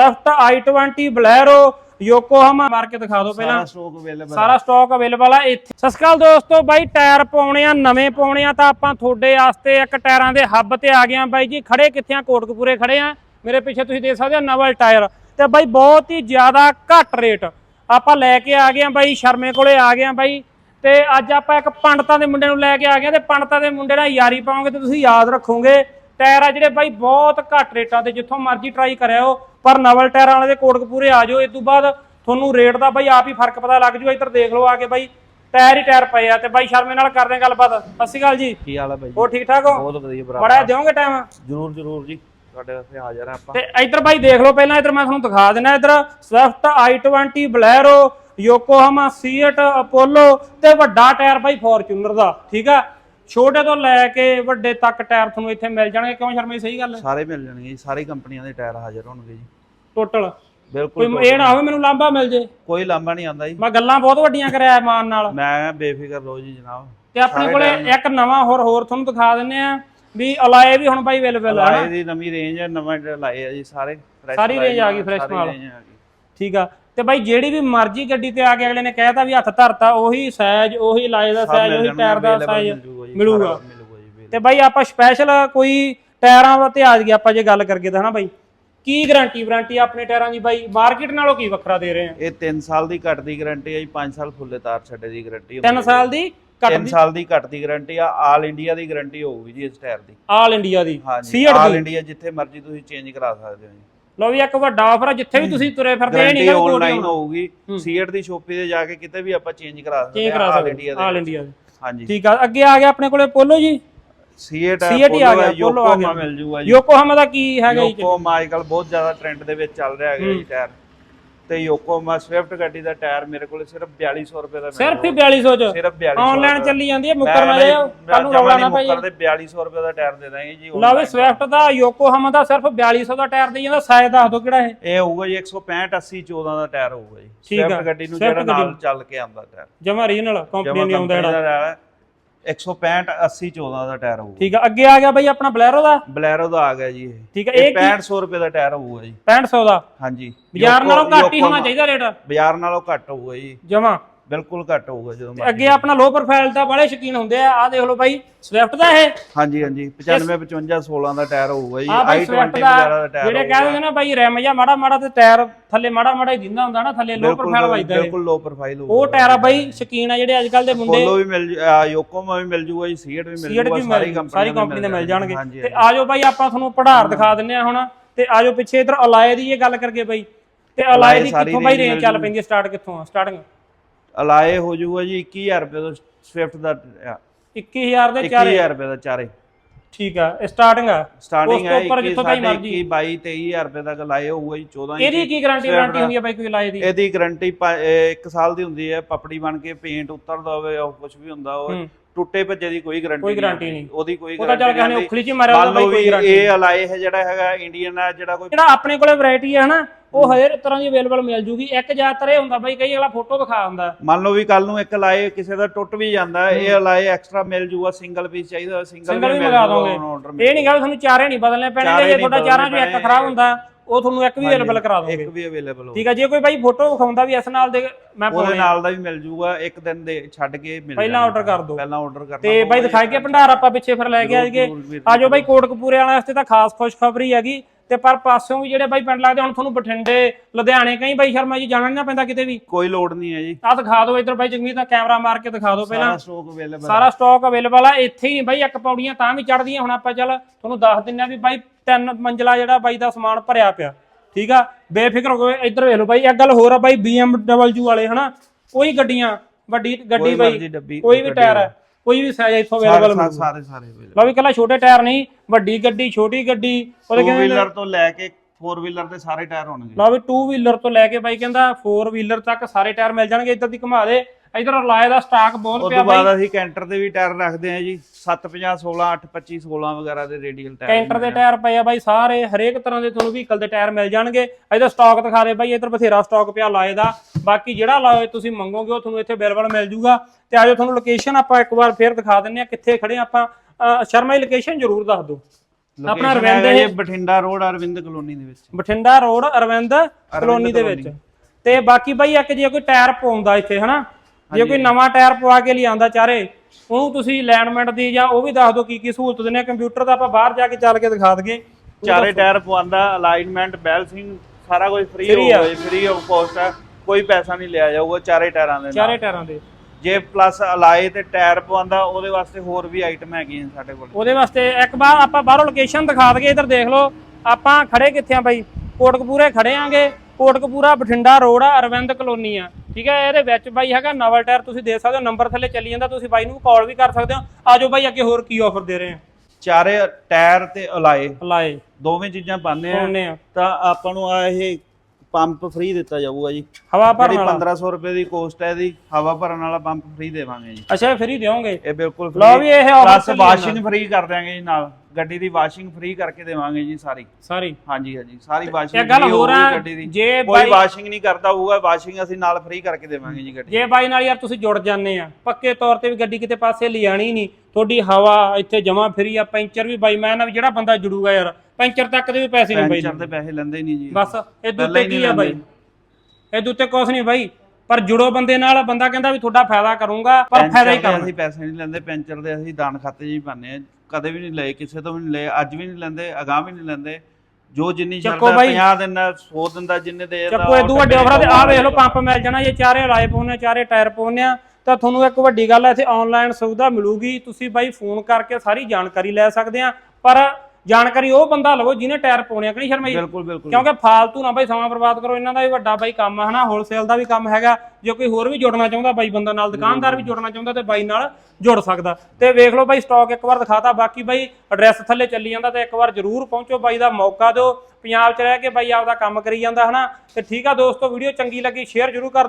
Swift i20 Bolero ਯੋਕੋਹਾਮਾ ਮਾਰ ਕੇ ਦਿਖਾ ਦਿਓ ਪਹਿਲਾਂ। ਸਾਰਾ ਸਟਾਕ ਅਵੇਲੇਬਲ ਸਾਰਾ ਸਟਾਕ ਅਵੇਲੇਬਲ ਆ ਇੱਥੇ। ਸਤਿ ਸ਼੍ਰੀ ਅਕਾਲ ਦੋਸਤੋ ਬਾਈ ਟਾਇਰ ਪਾਉਣੇ ਆ ਨਵੇਂ ਪਾਉਣੇ ਆ ਤਾਂ ਆਪਾਂ ਤੁਹਾਡੇ ਵਾਸਤੇ ਇੱਕ ਟਾਇਰਾਂ ਦੇ ਹੱਬ ਤੇ ਆ ਗਏ ਆ। ਬਾਈ ਜੀ ਖੜੇ ਕਿੱਥੇ ਆ? ਕੋਟਕਪੂਰੇ ਖੜੇ ਆ। ਮੇਰੇ ਪਿੱਛੇ ਤੁਸੀਂ ਦੇਖ ਸਕਦੇ ਹੋ ਨਵਲ ਟਾਇਰ। ਤੇ ਬਾਈ ਬਹੁਤ ਹੀ ਜ਼ਿਆਦਾ ਘੱਟ ਰੇਟ। ਆਪਾਂ ਲੈ ਕੇ ਆ ਗਏ ਆ ਬਾਈ ਸ਼ਰਮੇ ਕੋਲੇ ਆ ਗਏ ਆ ਬਾਈ। ਤੇ ਅੱਜ ਆਪਾਂ ਇੱਕ ਪੰਡਤਾਂ ਦੇ ਮੁੰਡੇ ਨੂੰ ਲੈ ਕੇ ਆ ਗਏ ਆ ਤੇ ਪੰਡਤਾਂ ਦੇ ਮੁੰਡੇ ਨਾਲ ਯਾਰੀ ਪਾਓਗੇ ਤੇ ਤੁਸੀਂ ਯਾਦ ਰੱਖੋਗੇ। ਟਾਇਰ ਆ ਜਿਹੜੇ ਬਾਈ ਬਹੁਤ ਘੱਟ ਰੇਟਾਂ ਤੇ ਜਿੱਥੋਂ ਮਰਜ਼ੀ ਟਰਾਈ ਕਰਿਓ ਪਰ ਨਵਲ ਟਾਇਰਾਂ ਵਾਲੇ ਦੇ ਕੋਟਕਪੂਰੇ ਆ ਜਾਓ ਇਸ ਤੋਂ ਬਾਅਦ ਤੁਹਾਨੂੰ ਰੇਟ ਦਾ ਬਾਈ ਆਪ ਹੀ ਫ਼ਰਕ ਪਤਾ ਲੱਗ ਜੂ ਇੱਧਰ ਦੇਖ ਲਓ ਆ ਕੇ ਬਾਈ ਟਾਇਰ ਹੀ ਟਾਇਰ ਪਏ ਆ ਤੇ ਬਾਈ ਸ਼ਰਮੇ ਨਾਲ ਕਰਦੇ ਹਾਂ ਗੱਲਬਾਤ। ਸਤਿ ਸ਼੍ਰੀ ਅਕਾਲ ਜੀ। ਕੀ ਹਾਲ ਹੈ ਬਾਈ? ਜੀ ਹੋਰ ਠੀਕ ਠਾਕ ਹੋ? ਬਹੁਤ ਵਧੀਆ ਭਰਾ। ਬੜਾ ਦਿਓਗੇ ਟਾਈਮ ਜਰੂਰ ਜਰੂਰ ਜੀ। ਤੁਹਾਡੇ ਵਾਸਤੇ ਹਾਜ਼ਰ ਹਾਂ ਆਪਾਂ। ਤੇ ਇੱਧਰ ਬਾਈ ਦੇਖ ਲਓ ਪਹਿਲਾਂ ਇੱਧਰ ਮੈਂ ਤੁਹਾਨੂੰ ਦਿਖਾ ਦਿੰਦਾ ਇੱਧਰ Swift i20 Bolero Yokohama seat Apollo ਤੇ ਵੱਡਾ ਟਾਇਰ ਬਾਈ ਫੋਰਚੂਨਰ ਦਾ ਠੀਕ ਆ? ਛੋਟੇ ਤੋਂ ਲੈ ਕੇ ਵੱਡੇ ਤੱਕ ਟਾਇਰ ਤੁਹਾਨੂੰ ਇੱਥੇ ਮਿਲ ਜਾਣਗੇ। ਕਿਉਂ ਸ਼ਰਮੇ ਸਹੀ ਗੱਲ ਹੈ? ਸਾਰੇ ਮਿਲ ਜਾਣਗੇ ਜੀ ਸਾਰੀ ਕੰਪਨੀਆਂ ਦੇ ਟਾਇਰ ਹਾਜ਼ਰ ਹੋਣਗੇ ਜੀ। ਟੋਟਲ ਬਿਲਕੁਲ ਕੋਈ ਇਹ ਨਾ ਹੋਵੇ ਮੈਨੂੰ ਲਾਂਭਾ ਮਿਲ ਜੇ। ਕੋਈ ਲਾਂਭਾ ਨਹੀਂ ਆਉਂਦਾ ਜੀ। ਮੈਂ ਗੱਲਾਂ ਬਹੁਤ ਵੱਡੀਆਂ ਕਰਿਆ ਮਾਨ ਨਾਲ। ਮੈਂ ਬੇਫਿਕਰ ਰਹੋ ਜੀ ਜਨਾਬ। ਤੇ ਆਪਣੇ ਕੋਲੇ ਇੱਕ ਨਵਾਂ ਹੋਰ ਹੋਰ ਤੁਹਾਨੂੰ ਦਿਖਾ ਦਿੰਨੇ ਆ ਵੀ ਅਲਾਏ ਵੀ ਹੁਣ ਬਾਈ ਅਵੇਲੇਬਲ ਆ ਲਾਏ ਦੀ ਨਵੀਂ ਰੇਂਜ ਹੈ ਨਵਾਂ ਲਾਏ ਆ ਜੀ ਸਾਰੇ ਸਾਰੀ range ਆ ਗਈ ਸਾਰੀ ਨਾਲ। ਠੀਕ ਆ। ਤੇ ਬਾਈ ਜਿਹੜੀ ਵੀ ਮਰਜ਼ੀ ਗੱਡੀ ਤੇ ਆ ਕੇ ਅਗਲੇ ਨੇ ਕਹਿਤਾ ਵੀ ਹੱਥ ਧਰਤਾ ਉਹੀ ਸਾਈਜ਼ ਉਹੀ ਲਾਏ ਦਾ ਸਾਈਜ਼ ਉਹੀ ਟਾਇਰ ਦਾ ਸਾਈਜ਼ ਜੀ, ਮਿਲੂਗਾ। ਸਾਰਾ ਮਿਲੂਗਾ ਜੀ available। ਤੇ ਬਾਈ ਆਪਾਂ ਸਪੈਸ਼ਲ ਕੋਈ ਟਾਇਰਾਂ ਤੇ ਆ ਗਏ ਆਪਾਂ ਜੇ ਗੱਲ ਕਰਕੇ ਤਾਂ ਹਨਾ ਬਾਈ? ਕੀ ਗਾਰੰਟੀ ਵਾਰੰਟੀ ਆਪਣੇ ਟਾਇਰਾਂ ਦੀ ਬਾਈ? ਮਾਰਕੀਟ ਨਾਲੋਂ ਕੀ ਵੱਖਰਾ ਦੇ ਰਹੇ ਆ? ਇਹ 3 ਸਾਲ ਦੀ ਘੱਟ ਦੀ ਗਾਰੰਟੀ ਹੈ ਜੀ 5 ਸਾਲ ਫੁੱਲੇ ਤਾਰ ਛੱਡੇ ਦੀ ਗਾਰੰਟੀ 3 ਸਾਲ ਦੀ ਘੱਟ 3 ਸਾਲ ਦੀ ਘੱਟ ਦੀ ਗਾਰੰਟੀ ਆ ਆਲ ਇੰਡੀਆ ਦੀ ਗਾਰੰਟੀ ਹੋਊਗੀ ਜੀ ਇਸ ਟਾਇਰ ਦੀ। ਆਲ ਇੰਡੀਆ ਦੀ? ਹਾਂਜੀ ਸੀਟ ਆਲ ਦੀ? ਇੰਡੀਆ ਜਿੱਥੇ ਮਰਜ਼ੀ ਤੁਸੀਂ ਚੇਂਜ ਕਰਾ ਸਕਦੇ ਹੋ ਜੀ। ਲੋ ਵੀ ਇੱਕ ਵੱਡਾ ਆਫਰ ਆ ਜਿੱਥੇ ਵੀ ਤੁਸੀਂ ਤੁਰੇ ਫਿਰਦੇ ਇਹ ਨਹੀਂ ਗਾਰੰਟੀ ਆਨਲਾਈਨ ਹੋਊਗੀ। ਸੀਟ ਦੀ ਸ਼ੋਪੀ ਤੇ ਜਾ ਕੇ ਕਿਤੇ ਵੀ ਆਪਾਂ ਚੇਂਜ ਕਰਾ ਸਕਦੇ ਚੇਂਜ ਹਾਂ ਕਰਾ ਆਲ ਸਕਦੇ ਇੰਡੀਆ ਆਲ ਦੇ ਇੰਡੀਆ ਦੀ। ਹਾਂਜੀ। ਠੀਕ ਆ ਅੱਗੇ ਆ ਗਿਆ ਆਪਣੇ ਕੋਲੇ ਪੋਲੋ ਜੀ? Seat ਹੀ ਆ ਗਿਆ, Polo ਆ ਗਿਆ। ਮਿਲ ਜੂਗਾ ਜੀ। ਯੋਕੋਹਾਮਾ ਦਾ ਕੀ ਹੈਗਾ ਜੀ? ਯੋਕੋਮਾ ਅੱਜਕੱਲ ਬਹੁਤ ਜ਼ਿਆਦਾ ਟ੍ਰੈਂਡ ਦੇ ਵਿੱਚ ਚੱਲ ਰਿਹਾ ਹੈਗਾ ਜੀ ਟਾਇਰ ਤੇ ਯੋਕੋਮਾ ਸਵਿਫਟ ਗੱਡੀ ਦਾ ਟਾਇਰ ਮੇਰੇ ਕੋਲ ਸਿਰਫ 4200 ਰੁਪਏ ਦਾ ਸਿਰਫ ਹੀ 4200 ਚ? ਸਿਰਫ 4200 ਆਨਲਾਈਨ ਚੱਲੀ ਜਾਂਦੀ ਹੈ ਮੁੱਕਰ ਨਾ ਜਾਓ ਕੱਲ ਨੂੰ ਰੌਲਾ ਨਾ ਪੈ ਜਾਏ ਮੁੱਕਰ ਦੇ 4200 ਰੁਪਏ ਦਾ ਟਾਇਰ ਦੇ ਦਾਂਗੇ ਜੀ ਲਓ ਵੀ ਸਵਿਫਟ ਦਾ ਯੋਕੋਹਾਮਾ ਦਾ ਸਿਰਫ 4200 ਦਾ ਟਾਇਰ ਦੇ ਜਾਂਦਾ ਸਾਈਜ਼ ਦੱਸ ਦਿਓ ਕਿਹੜਾ ਇਹ? ਇਹ ਹੋਊਗਾ ਜੀ 165 80 14 ਦਾ ਟਾਇਰ ਹੋਊਗਾ ਜੀ। ਸਵਿਫਟ ਗੱਡੀ ਨੂੰ ਜਿਹੜਾ ਨਾਲ ਚੱਲ ਕੇ ਆਉਂਦਾ ਟਾਇਰ। ਜਮਾ ਰੀਜਨਲ ਕੰਪਨੀ ਨਹੀਂ ਆਉਂਦਾ ਜਿਹੜਾ 165 80 14 ਦਾ ਟਾਇਰ ਹੋਊਗਾ। ਠੀਕ ਆ ਅੱਗੇ ਆ ਗਿਆ ਬਾਈ ਆਪਣਾ ਬਲੈਰੋ ਦਾ? ਬਲੈਰੋ ਦਾ ਆ ਗਿਆ ਜੀ ਇਹ। ਠੀਕ ਆ ਇਹ ਇਹ ਕੀ 6500 ਰੁਪਏ ਦਾ ਟਾਇਰ ਹੋਊਗਾ ਜੀ। 6500 ਦਾ? ਹਾਂਜੀ। ਬਾਜ਼ਾਰ ਨਾਲੋਂ ਘੱਟ ਹੀ ਹੋਣਾ ਚਾਹੀਦਾ ਰੇਟ। ਬਾਜ਼ਾਰ ਨਾਲੋਂ ਘੱਟ ਹੋਊਗਾ ਜੀ। ਜਮਾ। ਬਿਲਕੁਲ ਘੱਟ ਹੋਊਗਾ ਜਦੋਂ ਤੇ ਅੱਗੇ ਆਪਣਾ ਲੋ ਪ੍ਰੋਫਾਈਲ ਦਾ ਬੜੇ ਸ਼ੌਕੀਨ ਹੁੰਦੇ ਆ। ਆ ਦੇਖ ਲਓ ਬਾਈ ਸਵਿਫਟ ਦਾ ਇਹ। ਹਾਂਜੀ ਹਾਂਜੀ। 95 55 16 ਦਾ ਟਾਇਰ ਹੋਊਗਾ ਜੀ। ਆ ਬਾਈ i20 ਸਵਿਫਟ ਵਗੈਰਾ ਦਾ ਦਾ ਟਾਇਰ ਜਿਹੜੇ ਕਹਿ ਦਿੰਦੇ ਨਾ ਬਾਈ ਰੈਮ ਜਾਂ ਮਾੜਾ ਮਾੜਾ ਤੇ ਟਾਇਰ ਥੱਲੇ ਮਾੜਾ ਮਾੜਾ ਹੀ ਦਿੰਦਾ ਹੁੰਦਾ ਨਾ ਥੱਲੇ ਲੋ ਪ੍ਰੋਫਾਈਲ ਵੱਜਦਾ ਇਹ। ਬਿਲਕੁਲ ਲੋ ਪ੍ਰੋਫਾਈਲ ਹੋਊਗਾ। ਉਹ ਟਾਇਰ ਆ ਬਾਈ ਸ਼ੌਕੀਨ ਆ ਜਿਹੜੇ ਅੱਜ ਕੱਲ ਦੇ ਮੁੰਡੇ। ਪੋਲੋ ਵੀ ਮਿਲ ਯੋਕੋਮਾ ਵੀ ਮਿਲ ਜੂਗਾ ਜੀ ਸੀਟ ਵੀ ਮਿਲ ਜੂਗਾ ਸਾਰੀ ਕੰਪਨੀ ਸਾਰੀ ਕੰਪਨੀ ਦੇ ਮਿਲ ਜਾਣਗੇ। ਤੇ ਆਜੋ ਬਾਈ ਆਪਾਂ ਤੁਹਾਨੂੰ ਪੜਾਰ ਦਿਖਾ ਦਿੰਨੇ ਆ ਹੁਣ। ਤੇ ਆਜੋ ਪਿੱਛੇ ਇਧਰ ਅਲਾਏ ਦੀ ਇਹ ਗੱਲ ਕਰਕੇ ਬਾਈ। ਤੇ ਅਲਾਏ ਦੀ ਕਿੱਥੋਂ ਬਾਈ ਰੇਂਜ ਚੱਲ ਪੈਂਦੀ ਹੈ ਸਟਾਰਟ ਕਿੱਥੋਂ ਆ? ਸਟਾਰਟਿੰਗ ਅਲਾਏ ਹੋ ਜੂਗਾ ਜੀ 21000 ਰੁਪਏ ਤੋਂ ਸਵਿਫਟ ਦਾ 21000 ਦੇ ਚਾਰੇ? 21000 ਰੁਪਏ ਦਾ ਚਾਰੇ। ਠੀਕ ਆ ਸਟਾਰਟਿੰਗ ਆ। ਸਟਾਰਟਿੰਗ ਉਸ ਹੈ ਤੋਂ ਉੱਪਰ ਜਿੱਥੋਂ ਤਾਈਂ 21 ਮਰਜ਼ੀ। 22 23000 ਰੁਪਏ ਤੱਕ ਲਾਏ ਹੋਊਗਾ ਜੀ 14 ਇਹਦੀ ਕੀ ਗਾਰੰਟੀ ਵਾਰੰਟੀ ਹੁੰਦੀ ਹੈ ਬਾਈ ਕੋਈ ਅਲਾਏ ਦੀ? ਇਹਦੀ ਗਾਰੰਟੀ 1 ਸਾਲ ਦੀ ਹੁੰਦੀ ਹੈ ਪਪੜੀ ਬਣ ਕੇ ਪੇਂਟ ਉਤਰਦਾ ਹੋਵੇ ਉਹ ਕੁਝ ਵੀ ਹੁੰਦਾ ਹੋਵੇ ਟੁੱਟੇ ਭੱਜੇ ਦੀ ਕੋਈ ਗਾਰੰਟੀ ਕੋਈ guarantee ਨਹੀਂ। ਉਹਦੀ ਕੋਈ ਉਹ ਤਾਂ ਚੱਲ guarantee ਕਹਿੰਦੇ ਉਖਲੀ ਚ ਹੀ ਮਾਰਿਆ ਮੰਨ ਹੁੰਦਾ ਲਓ ਬਾਈ ਕੋਈ ਗਾਰੰਟੀ ਇਹ ਅਲਾਏ ਹੈ ਜਿਹੜਾ ਹੈਗਾ ਇੰਡੀਅਨ ਹੈ ਜਿਹੜਾ ਕੋਈ ਜਿਹੜਾ ਆਪਣੇ ਕੋਲੇ ਵੈਰਾਈਟੀ ਹੈ ਹਨਾ ਉਹ ਹਰੇਕ ਤਰ੍ਹਾਂ ਦੀ ਅਵੇਲੇਬਲ ਮਿਲ ਜੂਗੀ। ਇੱਕ ਜ਼ਿਆਦਾਤਰ ਇਹ ਹੁੰਦਾ ਬਾਈ ਕਈ ਅਗਲਾ ਫੋਟੋ ਦਿਖਾ ਦਿੰਦਾ। ਮੰਨ ਲਓ ਵੀ ਕੱਲ ਨੂੰ ਇੱਕ ਲਾਏ ਕਿਸੇ ਦਾ ਟੁੱਟ ਵੀ ਜਾਂਦਾ ਇਹ ਲਾਏ ਐਕਸਟਰਾ ਮਿਲ ਜੂਗਾ ਸਿੰਗਲ ਪੀਸ ਚਾਹੀਦਾ ਸਿੰਗਲ ਵੀ ਮਿਲ ਜੂਗਾ ਇਹ ਨਹੀਂ ਗੱਲ ਤੁਹਾਨੂੰ ਚਾਰੇ ਨਹੀਂ ਬਦਲਨੇ ਪੈਣਗੇ ਜੇ ਤੁਹਾਡਾ ਚਾਰਾਂ ਚੋਂ ਇੱਕ ਖਰਾਬ ਹੁੰਦਾ ਉਹ ਤੁਹਾਨੂੰ ਇੱਕ ਵੀ ਅਵੇਲੇਬਲ ਕਰਾ ਦੋਗੇ। ਇੱਕ ਵੀ ਅਵੇਲੇਬਲ ਹੋ ਠੀਕ ਆ ਜੇ ਕੋਈ ਬਾਈ ਫੋਟੋ ਵਿਖਾਉਂਦਾ ਵੀ ਇਸ ਨਾਲ ਦੇ ਮੈਂ ਉਹਦੇ ਨਾਲ ਦਾ ਵੀ ਮਿਲ ਜੂਗਾ ਇੱਕ ਦਿਨ ਦੇ ਛੱਡ ਕੇ ਮਿਲ ਪਹਿਲਾਂ order ਕਰ ਦਿਓ। ਪਹਿਲਾਂ ਆਰਡਰ ਕਰਨਾ ਤੇ ਬਾਈ ਦਿਖਾਈ ਗਿਆ ਭੰਡਾਰ ਆਪਾਂ ਪਿੱਛੇ ਫਿਰ ਲੈ ਕੇ ਆਏਗੇ ਆਜੋ ਬਾਈ ਕੋਟਕਪੂਰੇ ਵਾਲਿਆਂ ਵਾਸਤੇ ਤਾਂ ਖਾਸ ਖੁਸ਼ਖਬਰੀ ਹੈਗੀ। ਤੇ ਪਰ ਪਾਸਿਓਂ ਵੀ ਜਿਹੜੇ ਬਾਈ ਪਿੰਡ ਲੱਗਦੇ ਹੁਣ ਤੁਹਾਨੂੰ ਬਠਿੰਡੇ ਲੁਧਿਆਣੇ ਕਈ ਬਾਈ ਸ਼ਰਮਾ ਜੀ ਜਾਣਾ ਨਹੀਂ ਨਾ ਪੈਂਦਾ ਕਿਤੇ ਵੀ? ਕੋਈ ਲੋਡ ਨਹੀਂ ਹੈ ਜੀ। ਆਹ ਦਿਖਾ ਦਿਓ ਇੱਧਰ ਬਾਈ ਜਗਮੀਤ ਦਾ ਕੈਮਰਾ ਮਾਰ ਕੇ ਦਿਖਾ ਦਿਓ ਪਹਿਲਾਂ। ਸਾਰਾ ਸਟਾਕ ਅਵੇਲੇਬਲ ਸਾਰਾ ਸਟਾਕ ਅਵੇਲੇਬਲ ਆ ਇੱਥੇ ਹੀ ਨਹੀਂ ਬਾਈ ਇੱਕ ਪੌੜੀਆਂ ਤਾਂ ਵੀ ਚੜਦੀਆਂ ਹੁਣ ਆਪਾਂ ਚੱਲ ਤੁਹਾਨੂੰ ਦੱਸ ਦਿੰਨੇ ਆ ਵੀ ਬਾਈ ਤਿੰਨ ਮੰਜ਼ਲਾ ਜਿਹੜਾ ਬਾਈ ਦਾ ਸਮਾਨ ਭਰਿਆ ਪਿਆ। ਠੀਕ ਆ? ਬੇਫਿਕਰ ਹੋ ਕੇ ਇੱਧਰ ਵੇਖ ਲਓ ਬਾਈ ਇੱਕ ਗੱਲ ਹੋਰ ਆ ਬਾਈ BMW ਵਾਲੇ ਹਨਾ ਕੋਈ ਗੱਡੀਆਂ ਵੱਡੀ ਗੱਡੀ ਬਾਈ ਕੋਈ ਵੀ ਟਾਇਰ ਹੈ ਕੋਈ ਵੀ ਸਾਈਜ਼ ਇੱਥੋਂ ਅਵੇਲੇਬਲ ਸਾਰੇ ਸਾਰੇ ਸਾਰੇ ਅਵੇਲੇਬਲ ਲਓ ਵੀ ਕੱਲਾ ਛੋਟੇ ਟਾਇਰ ਨਹੀਂ ਵੱਡੀ ਗੱਡੀ ਛੋਟੀ ਗੱਡੀ ਉਹਦੇ ਟੂ ਕਹਿੰਦੇ ਵੀਲਰ ਤੋਂ ਲੈ ਕੇ 4 ਵੀਲਰ ਦੇ ਸਾਰੇ ਟਾਇਰ ਹੋਣਗੇ। ਲਓ ਵੀ 2 ਵੀਲਰ ਤੋਂ ਲੈ ਕੇ ਬਾਈ ਕਹਿੰਦਾ 4 ਵੀਲਰ ਤੱਕ ਸਾਰੇ ਟਾਇਰ ਮਿਲ ਜਾਣਗੇ ਇੱਧਰ ਦੀ ਘੁਮਾ ਦੇ। ਇੱਧਰ ਲਾਏ ਦਾ ਸਟਾਕ ਬਹੁਤ ਉਸ ਪਿਆ ਤੋਂ ਬਾਈ। ਬਾਅਦ ਅਸੀਂ ਕੈਂਟਰ ਦੇ ਵੀ ਟਾਇਰ ਰੱਖਦੇ ਹਾਂ ਜੀ। 750 16 825 16 ਵਗੈਰਾ ਦੇ ਰੇਡੀਅਲ ਟਾਇਰ ਕੈਂਟਰ ਦੇ ਟਾਇਰ ਪਏ ਆ ਬਾਈ ਸਾਰੇ। ਹਰੇਕ ਤਰ੍ਹਾਂ ਦੇ ਤੁਹਾਨੂੰ ਵਹੀਕਲ ਦੇ ਟਾਇਰ ਮਿਲ ਜਾਣਗੇ। ਇਹਦਾ ਸਟਾਕ ਦਿਖਾ ਦੇ ਬਾਈ। ਇੱਧਰ ਬਥੇਰਾ ਸਟਾਕ ਪਿਆ ਲਾਏ ਦਾ। ਬਾਕੀ ਜਿਹੜਾ ਲਾਏ ਤੁਸੀਂ ਮੰਗੋਗੇ ਉਹ ਤੁਹਾਨੂੰ ਇੱਥੇ ਅਵੇਲੇਬਲ ਮਿਲ ਜੂਗਾ। ਤੇ ਆਜੋ ਤੁਹਾਨੂੰ ਲੋਕੇਸ਼ਨ ਆਪਾਂ ਇੱਕ ਵਾਰ ਫੇਰ ਦਿਖਾ ਦਿੰਨੇ ਆ ਕਿੱਥੇ ਖੜੇ ਆ ਆਪਾਂ। ਸ਼ਰਮਾ ਦੀ ਲੋਕੇਸ਼ਨ ਜ਼ਰੂਰ ਦੱਸ ਦਿਓ। ਆਪਣਾ ਅਰਵਿੰਦ ਇਹ- ਬਠਿੰਡਾ ਰੋਡ ਅਰਵਿੰਦ ਕਲੋਨੀ ਦੇ ਵਿੱਚ। ਬਠਿੰਡਾ ਰੋਡ ਅਰਵਿੰਦ ਕਲੋਨੀ ਦੇ ਵਿੱਚ। ਤੇ ਬਾਕੀ ਬਾਈ ਇੱਕ ਜੇ ਕੋਈ ਟਾਇਰ ਪਾਉਂਦਾ ਇੱਥੇ ਹਨਾ? ਜੇ ਕੋਈ ਨਵਾਂ ਟਾਇਰ ਪਵਾ ਕੇ ਲਿਆਂਦਾ ਚਾਰੇ ਉਹਨੂੰ ਤੁਸੀਂ ਅਲਾਈਨਮੈਂਟ ਦੀ ਜਾਂ ਉਹ ਵੀ ਦੱਸ ਦਿਓ ਕੀ ਕੀ ਸਹੂਲਤ ਦਿੰਦੇ ਆ। ਕੰਪਿਊਟਰ ਦਾ ਆਪਾਂ ਬਾਹਰ ਜਾ ਕੇ ਚੱਲ ਕੇ ਦਿਖਾ ਦਈਏ। ਚਾਰੇ ਟਾਇਰ ਪਵਾਉਂਦਾ ਅਲਾਈਨਮੈਂਟ ਬੈਲਸਿੰਗ ਸਾਰਾ ਕੁਝ ਫ੍ਰੀ ਆ। ਹੋਊਗਾ ਫ੍ਰੀ ਆਫ ਕੋਸਟ ਹੈ ਕੋਈ ਪੈਸਾ ਨਹੀਂ ਲਿਆ ਜਾਊਗਾ ਚਾਰੇ ਟਾਇਰਾਂ ਦੇ ਨਾਲ। ਚਾਰੇ ਟਾਇਰਾਂ ਦੇ। ਜੇ ਪਲੱਸ ਅਲਾਈ ਤੇ ਟਾਇਰ ਪਵਾਉਂਦਾ ਉਹਦੇ ਵਾਸਤੇ ਹੋਰ ਵੀ ਆਈਟਮ ਹੈਗੀਆਂ ਸਾਡੇ ਕੋਲ। ਉਹਦੇ ਵਾਸਤੇ ਇੱਕ ਵਾਰ ਆਪਾਂ ਬਾਹਰੋਂ ਲੋਕੇਸ਼ਨ ਦਿਖਾ ਦਈਏ ਇੱਧਰ ਦੇਖ ਲਓ। ਆਪਾਂ ਖੜੇ ਕਿੱਥੇ ਆ ਬਾਈ? ਕੋਟਕਪੂਰੇ ਖੜੇ ਆਂਗੇ। ਕੋਟਕਪੂਰਾ ਬਠਿੰਡਾ ਰੋਡ ਆ ਅਰਵਿੰਦ ਕਲੋਨੀ ਆ। ਠੀਕ ਹੈ ਇਹਦੇ ਵਿੱਚ ਬਾਈ ਹੈਗਾ ਨਵਲ ਟਾਇਰ ਤੁਸੀਂ ਦੇ ਸਕਦੇ ਹੋ ਨੰਬਰ ਥੱਲੇ ਚੱਲੀ ਜਾਂਦਾ ਤੁਸੀਂ ਬਾਈ ਨੂੰ ਕਾਲ ਵੀ ਕਰ ਸਕਦੇ ਹੋ। ਆਜੋ ਬਾਈ ਅੱਗੇ ਹੋਰ ਕੀ ਆਫਰ ਦੇ ਰਹੇ ਆ? ਚਾਰੇ ਟਾਇਰ ਤੇ ਅਲਾਈ ਲਾਏ ਦੋਵੇਂ ਚੀਜ਼ਾਂ ਪਾਉਂਦੇ ਆ। ਆ। ਤਾਂ ਆਪਾਂ ਨੂੰ ਆ ਇਹ ਪੰਪ ਫ੍ਰੀ ਦਿੱਤਾ ਜਾਊਗਾ ਜੀ। ਹਵਾ ਭਰਨ ਜਿਹੜੀ ਵਾਲਾ? 1500 ਰੁਪਏ ਦੀ ਕੋਸਟ ਹੈ ਇਹਦੀ ਹਵਾ ਭਰਨ ਵਾਲਾ ਪੰਪ ਫ੍ਰੀ ਦੇਵਾਂਗੇ ਜੀ। ਅੱਛਾ ਫ੍ਰੀ ਦਿਓਗੇ? ਇਹ ਬਿਲਕੁਲ ਲਓ ਵੀ ਇਹ offer ਪਲੱਸ ਚੱਲੀ ਵਾਸ਼ਿੰਗ ਫ੍ਰੀ ਕਰ ਦਿਆਂਗੇ ਜੀ ਨਾਲ। ਗੱਡੀ ਦੀ ਵਾਸ਼ਿੰਗ ਫ੍ਰੀ ਕਰਕੇ ਦੇਵਾਂਗੇ ਜੀ ਸਾਰੀ। ਸਾਰੀ? ਹਾਂਜੀ ਹਾਂਜੀ। ਸਾਰੀ ਵਾਸ਼ਿੰਗ ਗੱਲ ਹੋਰ ਆ, ਜੇ ਕੋਈ ਬਾਈ- ਵਾਸ਼ਿੰਗ ਨਹੀਂ ਕਰਦਾ ਹੋਊਗਾ ਵਾਸ਼ਿੰਗ ਅਸੀਂ ਨਾਲ ਫ੍ਰੀ ਕਰਕੇ ਦੇਵਾਂਗੇ ਜੀ ਗੱਡੀ। ਜੇ ਬਾਈ ਨਾਲ ਯਾਰ ਤੁਸੀਂ ਜੁੜ ਜਾਂਦੇ ਆ ਪੱਕੇ ਤੌਰ ਤੇ ਵੀ ਗੱਡੀ ਕਿਤੇ ਪਾਸੇ ਲਿਆਣੀ ਨਹੀਂ। ਤੁਹਾਡੀ ਹਵਾ ਇੱਥੇ ਜਮਾ ਫਰੀ ਆ ਪੈਂਚਰ ਵੀ ਬਾਈ ਮੈਂ ਨਾ ਵੀ ਜਿਹੜਾ ਬੰਦਾ ਜੁੜੂਗਾ ਯਾਰ ਪੈਂਚਰ ਤੱਕ ਦੇ ਵੀ ਪੈਸੇ ਨਹੀਂ ਬਾਈ ਪੈਂਚਰ ਦੇ ਪੈਸੇ ਲੈਂਦੇ ਨਹੀਂ ਜੀ। ਬਸ ਇਹ ਦੁੱਤੇ ਕੀ ਆ ਬਾਈ। ਇਹ ਦੁੱਤੇ ਕੁਛ ਨਹੀਂ ਬਾਈ। ਪਰ ਜੁੜੋ ਬੰਦੇ ਨਾਲ ਬੰਦਾ ਕਹਿੰਦਾ ਵੀ ਤੁਹਾਡਾ ਫਾਇਦਾ ਕਰੂੰਗਾ ਪਰ ਫਾਇਦਾ ਹੀ ਕਰਨਾ। ਅਸੀਂ ਪੈਸੇ ਨਹੀਂ ਲੈਂਦੇ ਪੈਂਚਰ ਦੇ ਅਸੀਂ ਦਾਨ ਖਾਤੇ ਪਾਉਂਦੇ ਆ ਕਦੇ ਵੀ ਨਹੀਂ ਲਏ ਕਿਸੇ ਤੋਂ ਵੀ ਨਹੀਂ ਲਏ ਅੱਜ ਵੀ ਨਹੀਂ ਲੈਂਦੇ ਅਗਾਂਹ ਵੀ ਨਹੀਂ ਲੈਂਦੇ। ਜੋ ਜਿੰਨੀ ਚੱਕੋ ਸ਼ਰਤ ਬਾਈ। 50 ਦਿਨ 100 ਦਿਨ ਦਾ ਜਿੰਨੇ ਦੇ ਚੱਕੋ ਇਦੋਂ ਵੱਡੇ ਆਫਰ ਦੇ ਆਹ ਵੇਖ ਲਓ ਪੰਪ ਮਿਲ ਜਾਣਾ ਜੇ ਚਾਰੇ ਲਾਏ ਪਾਉਣੇ ਚਾਰੇ ਟਾਇਰ ਪਾਉਣੇ ਆ। ਤਾਂ ਤੁਹਾਨੂੰ ਇੱਕ ਵੱਡੀ ਗੱਲ ਹੈ ਇੱਥੇ ਆਨਲਾਈਨ ਸੁਵਿਧਾ ਮਿਲੂਗੀ। ਤੁਸੀਂ ਬਾਈ ਫੋਨ ਕਰਕੇ ਸਾਰੀ ਜਾਣਕਾਰੀ ਲੈ ਸਕਦੇ ਆ। ਪਰ ਜਾਣਕਾਰੀ ਉਹ ਬੰਦਾ ਲਵੋ ਜਿਹਨੇ ਟਾਇਰ ਪਾਉਣੇ ਆ ਕਿ ਨਹੀਂ ਸ਼ਰਮਾ ਜੀ? ਬਿਲਕੁਲ ਬਿਲਕੁਲ ਕਿਉਂਕਿ ਫਾਲਤੂ ਨਾ ਬਾਈ ਸਮਾਂ ਬਰਬਾਦ ਕਰੋ ਇਹਨਾਂ ਦਾ ਵੀ ਵੱਡਾ ਬਾਈ ਕੰਮ ਹੈ ਹਨਾ? ਹੋਲਸੇਲ ਦਾ ਵੀ ਕੰਮ ਹੈਗਾ ਜੇ ਕੋਈ ਹੋਰ ਵੀ ਜੁੜਨਾ ਚਾਹੁੰਦਾ ਬਾਈ ਬੰਦਾ ਨਾਲ ਦੁਕਾਨਦਾਰ ਵੀ ਜੁੜਨਾ ਚਾਹੁੰਦਾ ਤੇ ਬਾਈ ਨਾਲ ਜੁੜ ਸਕਦਾ। ਤੇ ਵੇਖ ਲਓ ਬਾਈ ਸਟਾਕ ਇੱਕ ਵਾਰ ਦਿਖਾਤਾ ਬਾਕੀ ਬਾਈ ਐਡਰੈਸ ਥੱਲੇ ਚੱਲੀ ਜਾਂਦਾ ਤੇ ਇੱਕ ਵਾਰ ਜਰੂਰ ਪਹੁੰਚੋ ਬਾਈ ਦਾ ਮੌਕਾ ਦਿਓ। ਪੰਜਾਬ 'ਚ ਰਹਿ ਕੇ ਬਾਈ ਆਪਦਾ ਕੰਮ ਕਰੀ ਜਾਂਦਾ ਹਨਾ? ਤੇ ਠੀਕ ਆ ਦੋਸਤੋ ਵੀਡੀਓ ਚੰਗੀ ਲੱਗੀ ਸ਼ੇਅਰ ਜਰੂਰ ਕਰ